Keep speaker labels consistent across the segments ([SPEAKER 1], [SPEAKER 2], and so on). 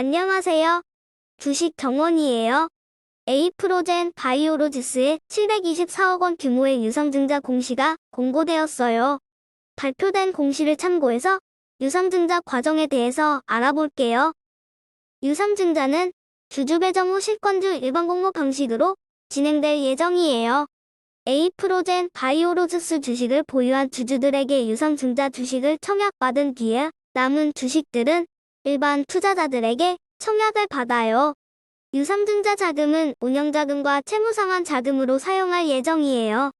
[SPEAKER 1] 안녕하세요. 주식 정원이에요. 에이프로젠 바이오로지스의 724억 원 규모의 유상증자 공시가 공고되었어요. 발표된 공시를 참고해서 유상증자 과정에 대해서 알아볼게요. 유상증자는 주주 배정 후 실권주 일반 공모 방식으로 진행될 예정이에요. 에이프로젠 바이오로지스 주식을 보유한 주주들에게 유상증자 주식을 청약받은 뒤에 남은 주식들은 일반 투자자들에게 청약을 받아요. 유상증자 자금은 운영자금과 채무상환 자금으로 사용할 예정이에요.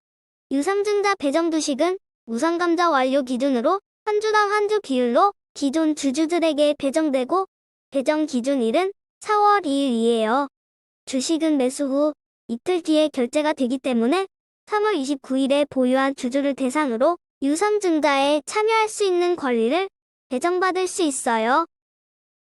[SPEAKER 1] 유상증자 배정 주식은 우상감자 완료 기준으로 한 주당 한 주 비율로 기존 주주들에게 배정되고 배정 기준일은 4월 2일이에요. 주식은 매수 후 이틀 뒤에 결제가 되기 때문에 3월 29일에 보유한 주주를 대상으로 유상증자에 참여할 수 있는 권리를 배정받을 수 있어요.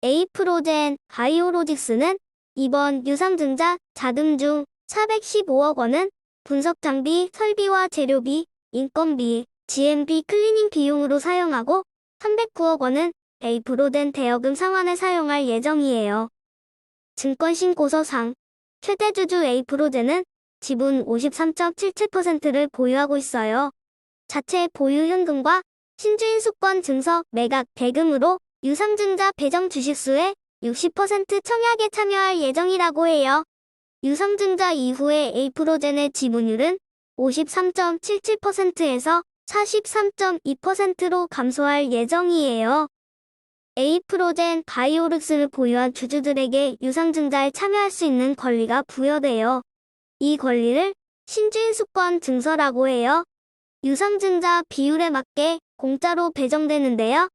[SPEAKER 1] 에이프로젠 바이오로직스는 이번 유상증자 자금 중 415억 원은 분석 장비, 설비와 재료비, 인건비, GMB 클리닝 비용으로 사용하고 309억 원은 에이프로젠 대여금 상환에 사용할 예정이에요. 증권신고서상 최대 주주 에이프로젠은 지분 53.77%를 보유하고 있어요. 자체 보유 현금과 신주인 수권 증서 매각 대금으로 유상증자 배정 주식수의 60% 청약에 참여할 예정이라고 해요. 유상증자 이후에 에이프로젠의 지분율은 53.77%에서 43.2%로 감소할 예정이에요. 에이프로젠 바이오르스를 보유한 주주들에게 유상증자에 참여할 수 있는 권리가 부여돼요. 이 권리를 신주인 수권 증서라고 해요. 유상증자 비율에 맞게 공짜로 배정되는데요.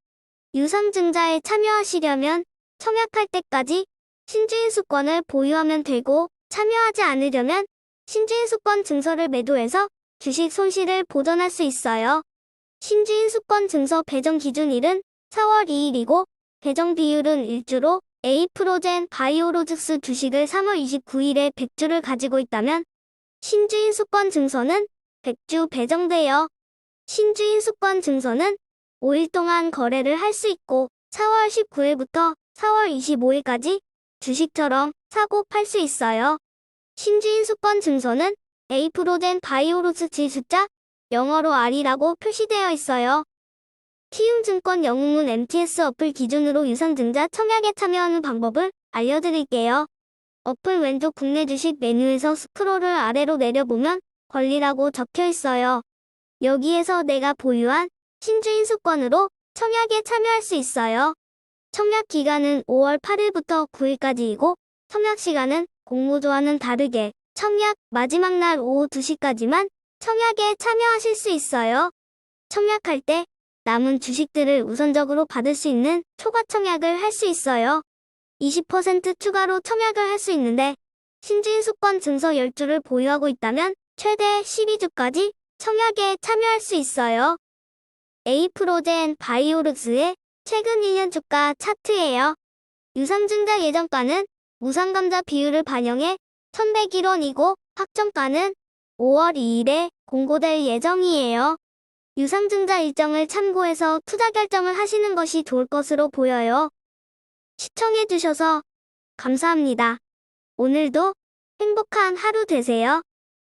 [SPEAKER 1] 유상증자에 참여하시려면 청약할 때까지 신주인 수권을 보유하면 되고 참여하지 않으려면 신주인 수권 증서를 매도해서 주식 손실을 보전할 수 있어요. 신주인 수권 증서 배정 기준일은 4월 2일이고 배정 비율은 1주로 에이프로젠 바이오로직스 주식을 3월 29일에 100주를 가지고 있다면 신주인 수권 증서는 100주 배정되어 신주인 수권 증서는 5일 동안 거래를 할 수 있고 4월 19일부터 4월 25일까지 주식처럼 사고 팔 수 있어요. 신주인 수권 증서는 에이프로젠 바이오로스 지 숫자 영어로 R이라고 표시되어 있어요. 키움증권 영웅문 MTS 어플 기준으로 유상증자 청약에 참여하는 방법을 알려드릴게요. 어플 왼쪽 국내 주식 메뉴에서 스크롤을 아래로 내려보면 권리라고 적혀 있어요. 여기에서 내가 보유한 신주인 수권으로 청약에 참여할 수 있어요. 청약 기간은 5월 8일부터 9일까지이고 청약 시간은 공모조와는 다르게 청약 마지막 날 오후 2시까지만 청약에 참여하실 수 있어요. 청약할 때 남은 주식들을 우선적으로 받을 수 있는 초과 청약을 할 수 있어요. 20% 추가로 청약을 할 수 있는데 신주인 수권 증서 10주를 보유하고 있다면 최대 12주까지 청약에 참여할 수 있어요. 에이프로젠 바이오르스의 최근 1년 주가 차트예요. 유상증자 예정가는 무상감자 비율을 반영해 1101원이고 확정가는 5월 2일에 공고될 예정이에요. 유상증자 일정을 참고해서 투자 결정을 하시는 것이 좋을 것으로 보여요. 시청해주셔서 감사합니다. 오늘도 행복한 하루 되세요.